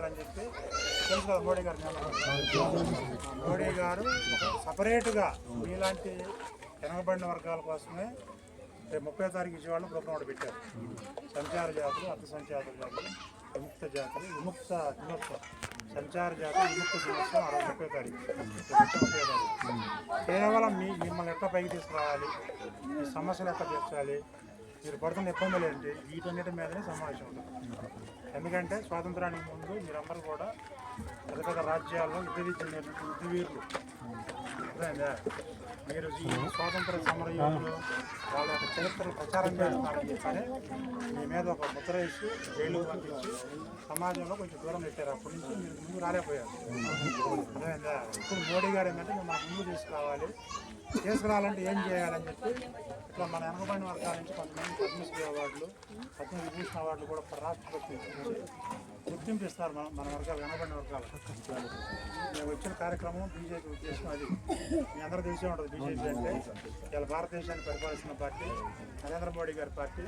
కావాలని చెప్పి తెలుసు కదా మోడీ గారు మోడీ గారు సపరేట్గా మీలాంటి వెనకబడిన వర్గాల కోసమే రేపు ముప్పై తారీఖు విజయవాడలో ప్రోగ్రాం ఒకటి పెట్టారు. సంచార జాతులు అర్థ సంచార జాతులు విముక్త జాతులు విముక్త దినోత్సవం. సంచార జాతులు విముక్త దినోత్సవం అరవై ముప్పై తారీఖు ముప్పై తారీఖు. కేవలం మీ మిమ్మల్ని ఎట్లా పైకి తీసుకురావాలి? మీ సమస్యలు ఎట్లా తీర్చాలి? మీరు పడుతున్న ఇబ్బందులు ఏంటి? వీటన్నిటి మీదనే సమావేశం ఉంటుంది. ఎందుకంటే స్వాతంత్రానికి ముందు మీరందరూ కూడా పెద్ద పెద్ద రాజ్యాల్లో యుద్ధ వీరులు అర్థమైందా? మీరు ఈ స్వాతంత్ర సమర యోధులు వాళ్ళ యొక్క చరిత్రను ప్రచారం చేస్తున్నారని చెప్పని మీ మీద ఒక ముద్ర వేసి జైలు పంపించి సమాజంలో కొంచెం దూరం పెట్టారు. అప్పటి నుంచి మీరు ముందు రాలేకపోయారు. అర్థమైందా? ఇప్పుడు మోడీ గారు ఏంటంటే మేము ముందు తీసుకురావాలి. తీసుకురావాలంటే ఏం చేయాలని చెప్పి ఇట్లా మన వెనకబడిన వర్గాల నుంచి కొంతమంది పద్మశ్రీ అవార్డులు పద్మవిభూషణ్ అవార్డులు కూడా రాష్ట్రపతి గుర్తింపు ఇస్తారు మన మన వర్గాలు వెనకబడిన వర్గాలు. మేము వచ్చిన కార్యక్రమం బీజేపీ ఉద్దేశం అది. మీ అందరూ తెలిసే ఉంటుంది బీజేపీ అంటే. ఇలా భారతదేశాన్ని పరిపాలిస్తున్న పార్టీ నరేంద్ర మోడీ గారి పార్టీ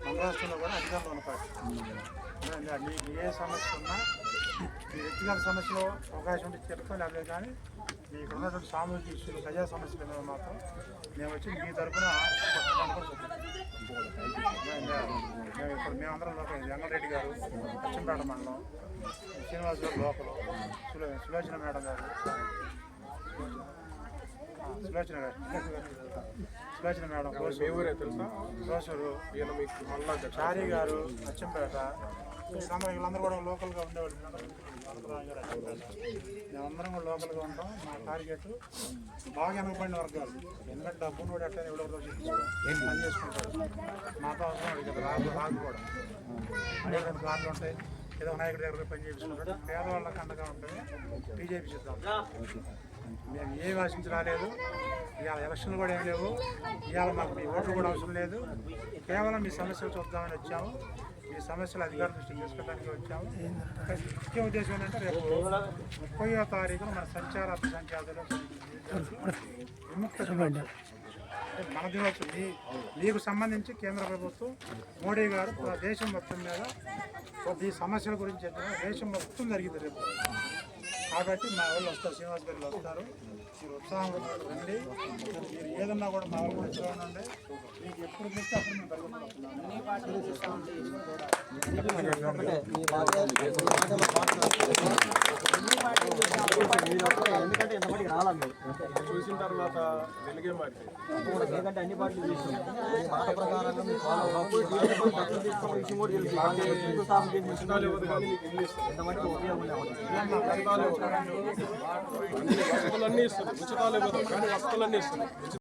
మన రాష్ట్రంలో కూడా అధికారంలో ఉన్న పార్టీ. మీకు ఏ సమస్య ఉన్నా మీ వ్యక్తిగత సమస్యలో అవకాశం ఉంటే చెప్పుకోలేదు కానీ మీకు ఉన్నటువంటి సామూహిక ఇష్యూలు ప్రజా సమస్యల మీద మాత్రం మేము వచ్చి మీ తరఫున మేము ఇప్పుడు మేమందరం లోపల జంగారెడ్డి గారు పశ్చిమపేట మండలం శ్రీనివాస్ గారు లోపల సులో- సులోచన మేడం గారు. సులోచన గారు. సులోచన మేడం కోసూరు. మళ్ళా చారి గారు అచ్చంపేట వీళ్ళందరూ వీళ్ళందరూ కూడా లోకల్గా ఉండేవాళ్ళు. మేమందరం కూడా లోకల్గా ఉంటాం. మా టార్గెట్ బాగా వెనకబడిన వర్గాలు. ఎందుకంటే డబ్బును కూడా ఎట్లా ఎవడో పని చేసుకుంటారు. మాతో అవసరం కదా రాదు కూడా. అదే రెండు కార్లు ఉంటాయి. ఏదో నాయకుడి దగ్గర పని చేయించుకుంటారు పేదవాళ్ళకి అండగా ఉంటుంది. బీజేపీ సిద్ధాంతం మేము ఏమి ఆశించి రాలేదు. ఇవాళ ఎలక్షన్లు కూడా ఏం లేవు. ఇవాళ మాకు మీ ఓట్లు కూడా అవసరం లేదు. కేవలం మీ సమస్యలు చూద్దామని వచ్చాము. మీ సమస్యలు అధికారుల దృష్టికి తీసుకెళ్ళడానికి వచ్చాము. ముఖ్య ఉద్దేశం ఏంటంటే రేపు ముప్పయో తారీఖున మన సంచార సంఖ్యాతలో విముక్త మన దినోత్సవం మీ మీకు సంబంధించి కేంద్ర ప్రభుత్వం మోడీ గారు దేశం మొత్తం మీద ఈ సమస్యల గురించి చెప్పిన దేశం మొత్తం జరిగింది రేపు. కాబట్టి మా వాళ్ళు వస్తారు శ్రీనివాస్ గారు వస్తారు మీరు ఉత్సాహం రండి మీరు ఏదన్నా కూడా మా వాళ్ళు వచ్చి ఉండండి మీకు ఎప్పుడు చూస్తే అప్పుడు మేము పరిగెత్తుకుంటున్నాము ఎందుకంటే ఎంతమందికి మీరు చూసిన తర్వాత వెలుగే మారింది ఎందుకంటే అన్ని చూసాం ప్రకారంగా ఉపయోగం వసతులన్నీ ఇస్తుంది ఉచితాలు ఇవ్వదు కానీ వసతులన్నీ ఇస్తుంది